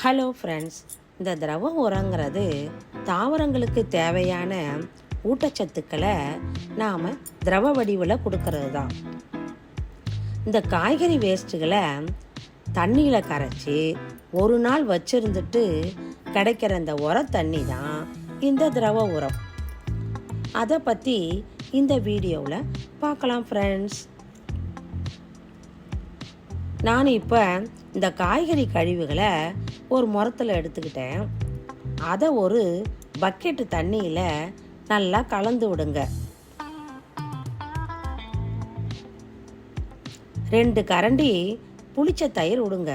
Hello friends இந்த திரவ உரங்கிறது தாவரங்களுக்கு தேவையான ஊட்டச்சத்துக்களை நாம் திரவ வடிவில் கொடுக்கறது தான் இந்த காய்கறி வேஸ்ட்டுகளை தண்ணியில் கரைச்சி ஒரு நாள் வச்சிருந்துட்டு கிடைக்கிற இந்த உர தண்ணி தான் இந்த திரவ உரம். அதை பற்றி இந்த வீடியோவில் பார்க்கலாம் ஃப்ரெண்ட்ஸ் நான் இப்போ இந்த காய்கறி கழிவுகளை ஒரு முரத்தில் எடுத்துக்கிட்டேன். அதை ஒரு பக்கெட்டு தண்ணியில் நல்லா கலந்து விடுங்க. ரெண்டு கரண்டி புளிச்ச தயிர் விடுங்க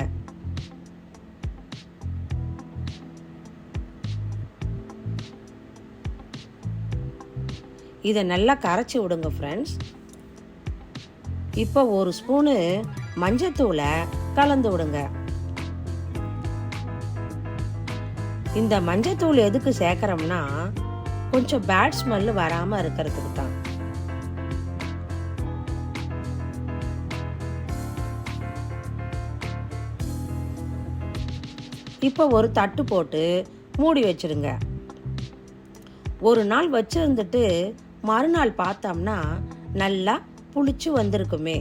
இதை நல்லா கரைச்சி விடுங்க ஃப்ரெண்ட்ஸ் இப்போ ஒரு ஸ்பூனு மஞ்சத்தூளை கலந்து விடுங்க. இந்த மஞ்சத்தூள் எதுக்கு சேர்க்குறோம்னா கொஞ்சம் பேட் ஸ்மெல்லு வராமல் இருக்கிறதுக்கு தான். இப்போ ஒரு தட்டு போட்டு மூடி வச்சிருங்க. ஒரு நாள் வச்சுருந்துட்டு மறுநாள் பார்த்தோம்னா நல்லா புளிச்சு வந்திருக்குமே.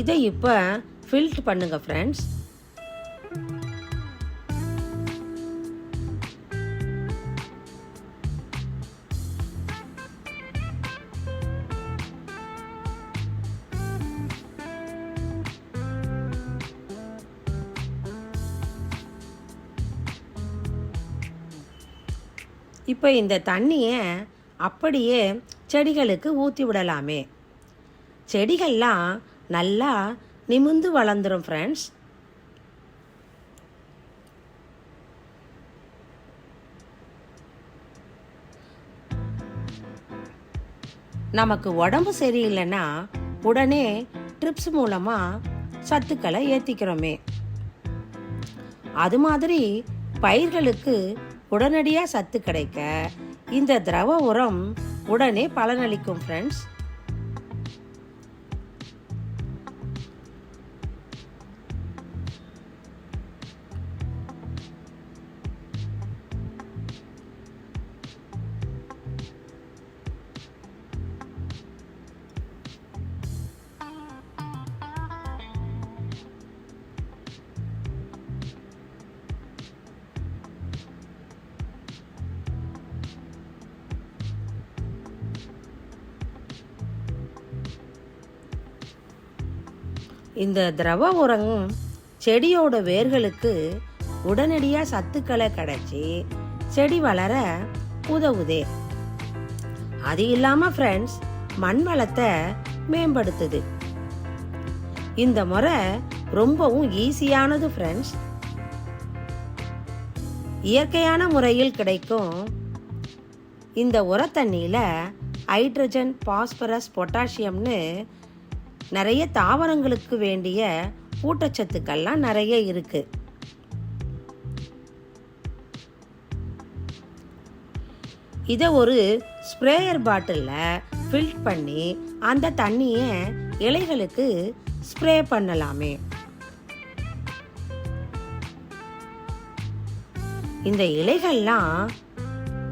இதை இப்போ ஃபில்ட் பண்ணுங்க ஃப்ரெண்ட்ஸ் இப்போ இந்த தண்ணியை அப்படியே செடிகளுக்கு ஊற்றி விடலாமே. செடிகள்லாம் நல்லா நிமிந்து வளர்ந்துரும் ஃப்ரெண்ட்ஸ் நமக்கு உடம்பு சரியில்லைன்னா உடனே ட்ரிப்ஸ் மூலமாக சத்துக்களை ஏற்றிக்கிறோமே அது மாதிரி பயிர்களுக்கு உடனடியாக சத்து கிடைக்க இந்த திரவ உரம் உடனே பலனளிக்கும் ஃப்ரெண்ட்ஸ் இந்த திரவ உரம் செடியோட வேர்களுக்கு உடனடியாக சத்துக்களை கிடைச்சி செடி வளர உதவுதே. அது இல்லாமல் ஃப்ரெண்ட்ஸ் மண் வளத்தை மேம்படுத்துது. இந்த முறை ரொம்பவும் ஈஸியானது ஃப்ரெண்ட்ஸ் இயற்கையான முறையில் கிடைக்கும் இந்த உரத்தண்ணியில் ஹைட்ரஜன் பாஸ்பரஸ் பொட்டாசியம்னு நிறைய தாவரங்களுக்கு வேண்டிய ஊட்டச்சத்துக்கள்லாம் நிறைய இருக்கு. இதை ஒரு ஸ்ப்ரேயர் பாட்டிலில் ஃபில்ட் பண்ணி அந்த தண்ணியை இலைகளுக்கு ஸ்ப்ரே பண்ணலாமே. இந்த இலைகள்லாம்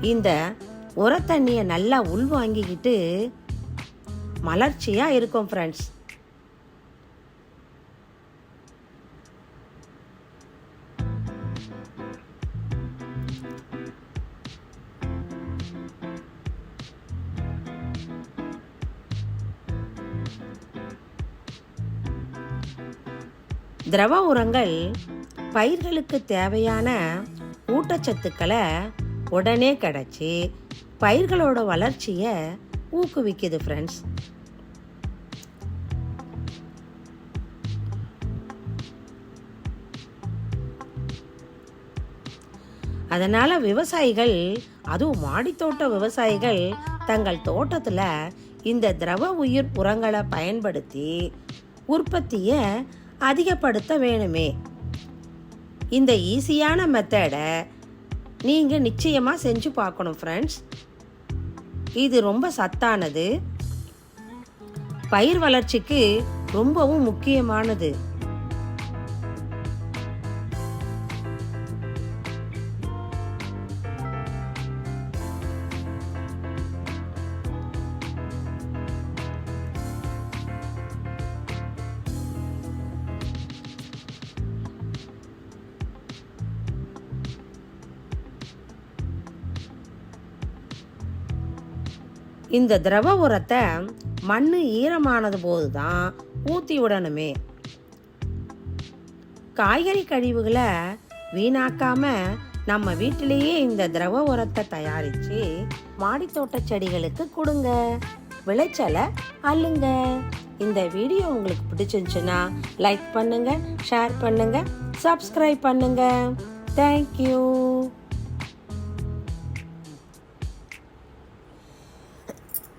இந்த உரத்தண்ணியை நல்லா உள்வாங்கிக்கிட்டு மலர்ச்சியாக இருக்கும் ஃப்ரெண்ட்ஸ் திரவ உரங்கள் பயிர்களுக்கு தேவையான ஊட்டச்சத்துக்களை உடனே கிடச்சி பயிர்களோட வளர்ச்சியை ஊக்குவிக்குது ஃப்ரெண்ட்ஸ் அதனால விவசாயிகள் அதுவும் மாடித்தோட்ட விவசாயிகள் தங்கள் தோட்டத்தில் இந்த திரவ உயிர் உரங்களை பயன்படுத்தி உற்பத்தியை அதிகப்படுத்த வேணுமே. இந்த ஈஸியான மெத்தடை நீங்கள் நிச்சயமாக செஞ்சு பார்க்கணும் ஃப்ரெண்ட்ஸ் இது ரொம்ப சத்தானது. பயிர் வளர்ச்சிக்கு ரொம்பவும் முக்கியமானது. இந்த திரவ உரத்தை மண் ஈரமானது போது தான் ஊற்றி விடணுமே. காய்கறி கழிவுகளை வீணாக்காம நம்ம வீட்டிலேயே இந்த திரவ உரத்தை தயாரித்து மாடித்தோட்ட செடிகளுக்கு கொடுங்க. விளைச்சலை அள்ளுங்க. இந்த வீடியோ உங்களுக்கு பிடிச்சிருந்துச்சுன்னா லைக் பண்ணுங்கள் ஷேர் பண்ணுங்கள் சப்ஸ்கிரைப் பண்ணுங்கள் தேங்க்யூ.